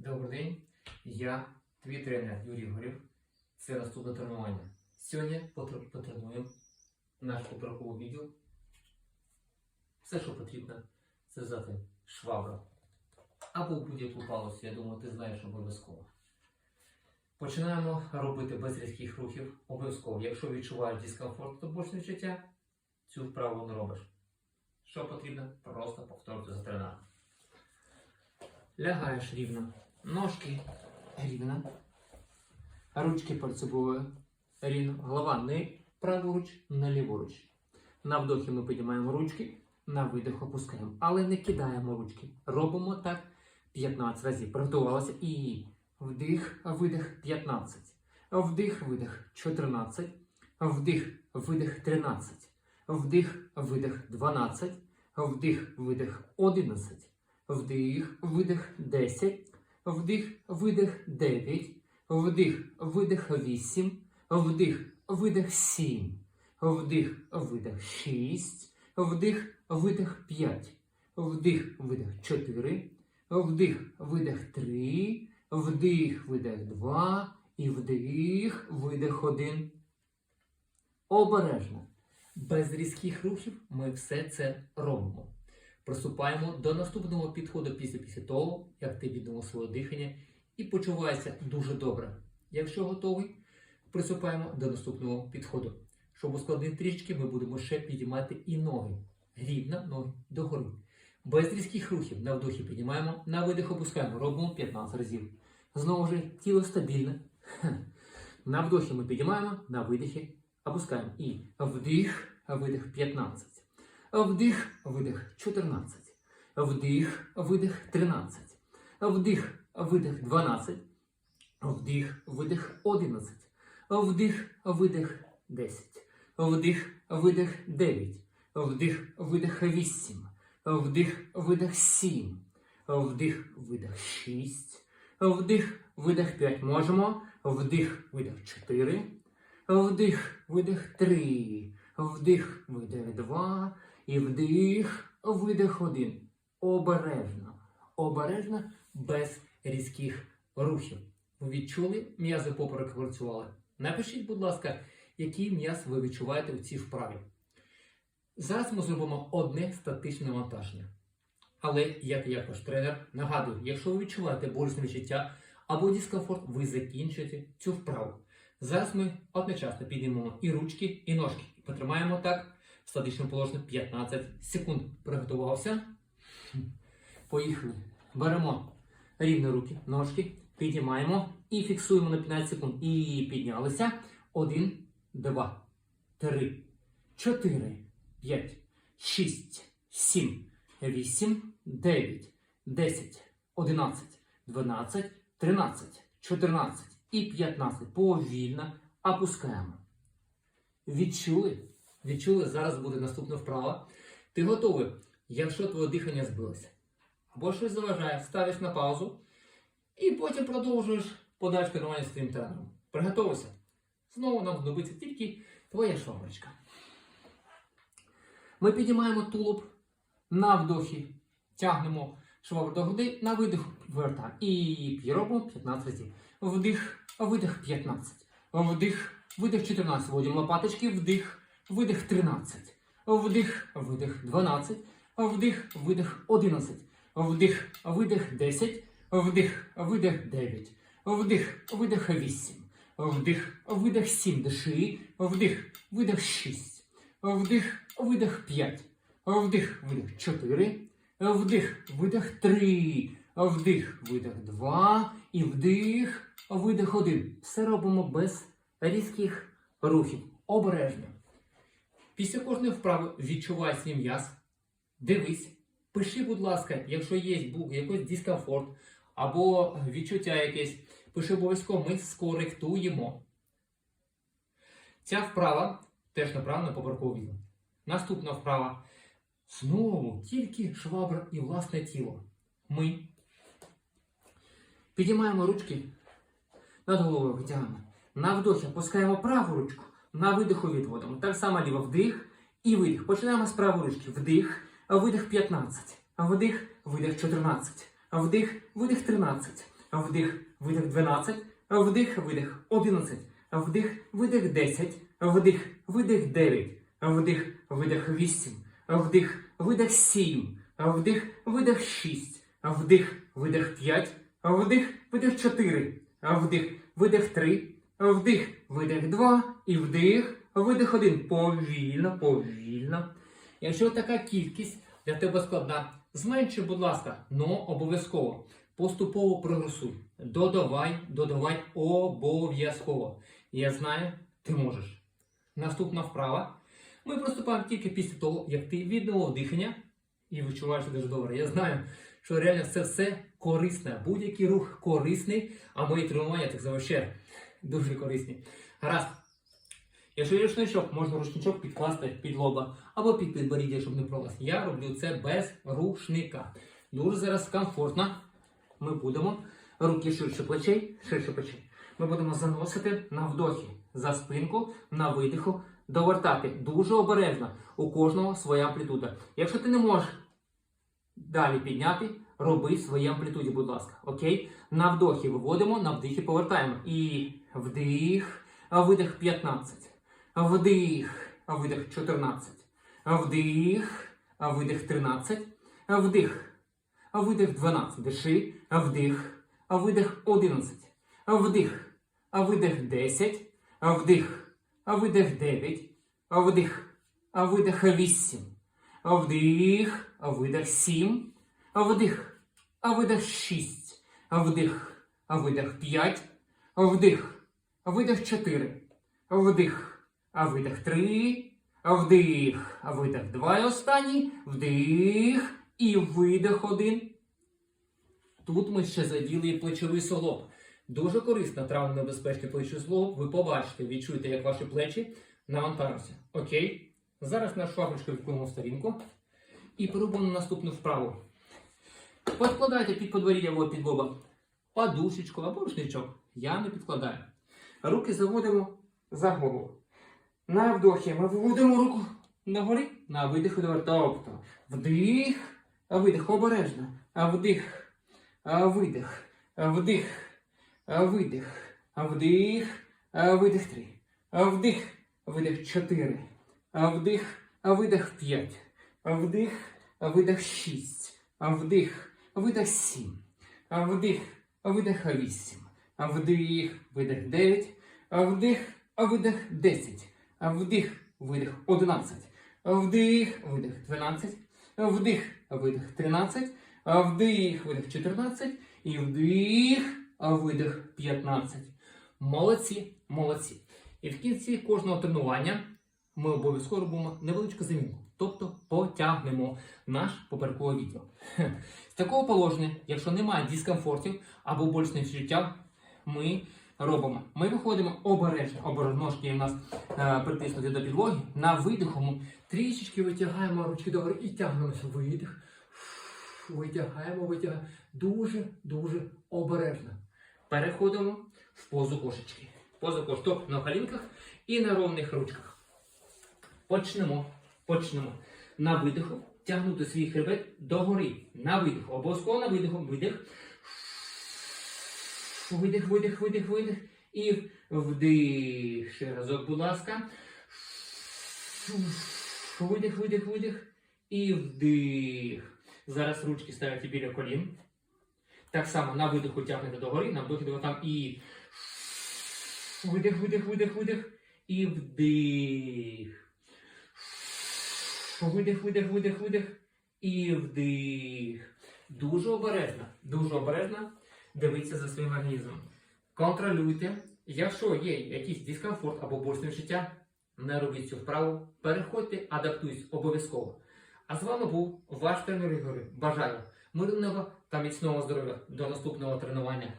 Добрий день, я твій тренер Юрій Горів. Це наступне тренування. Сьогодні потренуємо наш поперековий відділ. Все, що потрібно, це взяти швабру або будь-яку палицю, я думаю, ти знаєш обов'язково. Починаємо робити без різких рухів. Обов'язково, якщо відчуваєш дискомфорт та болісне відчуття, цю вправу не робиш. Що потрібно? Просто повторити за тренером. Лягаєш рівно. Ножки рівно. Ручки перед рівно. Голова не праворуч, не ліворуч. На вдохі ми піднімаємо ручки, на видих опускаємо. Але не кидаємо ручки. Робимо так 15 разів. Приготувалися і вдих, видих 15. Вдих, видих 14. Вдих, видих 13. Вдих, видих 12. Вдих, видих 11. Вдих, видих 10. Вдих, видих 9. Вдих, видих 8. Вдих, видих 7. Вдих, видих 6. Вдих, видих 5. Вдих, видих 4. Вдих, видих 3. Вдих, видих 2. І вдих, видих 1. Обережно. Без різких рухів ми все це робимо. Приступаємо до наступного підходу після, після того, як ти відомо своє дихання і почуваєшся дуже добре. Якщо готовий, приступаємо до наступного підходу. Щоб ускладнити трішки, ми будемо ще підіймати і ноги. Рівно ноги догори. Без різких рухів на вдохі піднімаємо, на видих опускаємо, робимо 15 разів. Знову ж тіло стабільне. На вдохі ми підіймаємо, на видихі опускаємо. І вдих, видих 15. Вдих, видих 14. Вдих, видих 13. Вдих, видих 12. Вдих, видих 11. Вдих, видих 10. Вдих, видих 9. Вдих, видих 8. Вдих, видих 7. Вдих, видих 6. Вдих, видих 5. Можемо. Вдих, видих 4. Вдих, видих 3. Вдих, видих 2. І вдих, видих 1. Обережно. Обережно без різких рухів. Ви відчули м'язи поперек працювали? Напишіть, будь ласка, який м'яз ви відчуваєте в цій вправі. Зараз ми зробимо одне статичне навантаження. Але, як я ваш тренер, нагадую, якщо ви відчуваєте болісне відчуття або дискомфорт, ви закінчуєте цю вправу. Зараз ми одночасно піднімемо і ручки, і ножки. Потримаємо так в статичному положенні 15 секунд. Приготувався. Поїхали. Беремо рівно руки, ножки, піднімаємо і фіксуємо на 15 секунд. І піднялися. Один, два, три, чотири, п'ять, шість, сім, вісім, дев'ять, десять, одинадцять, дванадцять, тринадцять, чотирнадцять і п'ятнадцять. Повільно опускаємо. Відчули? Відчули, зараз буде наступна вправа. Ти готовий, якщо твоє дихання збилося. Або щось заважає, ставиш на паузу і потім продовжуєш подальше тренування з твоїм тренером. Приготовився. Знову нам знадобиться тільки твоя шваброчка. Ми піднімаємо тулуб на вдохі, тягнемо швабру до груди, на видих вертаємо. І робимо 15 разів. Вдих, видих 15. Вдих, видих 14. Вводимо лопаточки, вдих, видих 13. Вдих, видих 12. Вдих, видих 11. Вдих, видих 10. Вдих, видих 9. Вдих, видих 8. Вдих, видих 7. Диши. Вдих, видих 6. Вдих, видих 5. Вдих, видих 4. Вдих, видих 3. Вдих, видих 2. І вдих, видих 1. Все робимо без різких рухів. Обережно. Після кожної вправи відчувай свій м'яз. Дивись. Пиши, будь ласка, якщо є якийсь дискомфорт або відчуття якесь, пиши обов'язково, ми скоректуємо. Ця вправа теж направлена по паркові. Наступна вправа. Знову тільки швабра і власне тіло. Ми підіймаємо ручки над головою витягуємо. На вдохі опускаємо праву ручку, на видиху відводимо. Так само ліво вдих і видих. Починаємо з правої ручки. Вдих, видих 15. Вдих, видих 14. Вдих, видих 13. Вдих, видих 12. Вдих, видих 11. Вдих, видих 10. Вдих, видих 9. Вдих, видих 8. Вдих, видих 7. Вдих, видих 6. Вдих, видих 5. Вдих, видих 4. Вдих, видих 3. Вдих, видих 2. І вдих, видих 1. Повільно, повільно. Якщо така кількість для тебе складна, зменши, будь ласка, но обов'язково. Поступово прогресуй. Додавай, додавай обов'язково. Я знаю, ти можеш. Наступна вправа. Ми приступаємо тільки після того, як ти відновив дихання і відчуваєшся дуже добре. Я знаю, що реально це все корисне. Будь-який рух корисний, а мої тренування так завжди дуже корисні. Гаразд. Якщо є рушничок, можна рушничок підкласти під лоба або під підборіддя, щоб не пролаз. Я роблю це без рушника. Дуже зараз комфортно. Ми будемо руки ширше плечей, ширше плечей. Ми будемо заносити на вдохі за спинку, на видиху, довертати дуже обережно. У кожного своя амплітуда. Якщо ти не можеш далі підняти, роби в своїй амплітуді, будь ласка. Окей? На вдохі виводимо, на вдихі повертаємо. І вдих, видих 15. Вдих, видих 14. Вдих, видих 13. Вдих, видих 12. Диши, вдих, видих 11. Вдих, видих 10. Вдих, видих 9. Вдих, видих 8. Вдих, видих 7. Вдих, видих 6. Вдих, видих 5. Вдих, видих 4. Вдих, видих 3. Вдих, видих 2 і останній. Вдих і видих 1. Тут ми ще заділи плечовий солоб. Дуже корисна травмонебезпечний плечовий солоб. Ви побачите, відчуєте, як ваші плечі навантажуються. Окей? Зараз на швабричку відкладемо сторінку. І переробимо наступну вправу. Подкладайте під подворіддя або під лоба подушечку або рушничок. Я не підкладаю. Руки заводимо за голову. На вдохі ми виводимо руку нагорі, на видиху до тобто вдих, видих обережно. Вдих, видих, вдих, видих, вдих, видих три. Вдих, видих чотири. Вдих, видих п'ять. Вдих, видих шість. Вдих, видих сім. А вдих, видих вісім. А вдих, видих дев'ять. А вдих, видих десять. А вдих, видих одинадцять. А вдих, видих дванадцять. А вдих, видих тринадцять. А вдих, видих чотирнадцять. І вдих, видих п'ятнадцять. Молодці, молодці. І в кінці кожного тренування ми обов'язково робимо невеличку замінку. Тобто потягнемо наш поперековий відділ. З такого положення, якщо немає дискомфортів або болісних відчуття, ми робимо. Ми виходимо обережно, ножки у нас е, притиснуті до підлоги. На видиху трішечки витягаємо ручки догори і тягнемося. Видих. Витягаємо, витягаємо. Дуже, дуже обережно. Переходимо в позу кошечки. Позу кошечки. Тобто на колінках і на ровних ручках. Почнемо. Почнемо. На видиху тягнути свій хребет догори. На видиху. Обов'язково на видиху. Видих. Видих, видих, видих, видих. І вдих. Ще разок, будь ласка. Видих, видих, видих. І вдих. Зараз ручки ставите біля колін. Так само на видиху тягнете догори, на вдохі до там і видих, видих, видих, видих. І вдих. Видих, видих, видих, видих. І вдих. Дуже обережно, дуже обережно дивіться за своїм організмом. Контролюйте. Якщо є якийсь дискомфорт або болісне життя, не робіть цю вправу. Переходьте, адаптуйтесь обов'язково. А з вами був ваш тренер Ігор. Бажаю мирного та міцного здоров'я. До наступного тренування.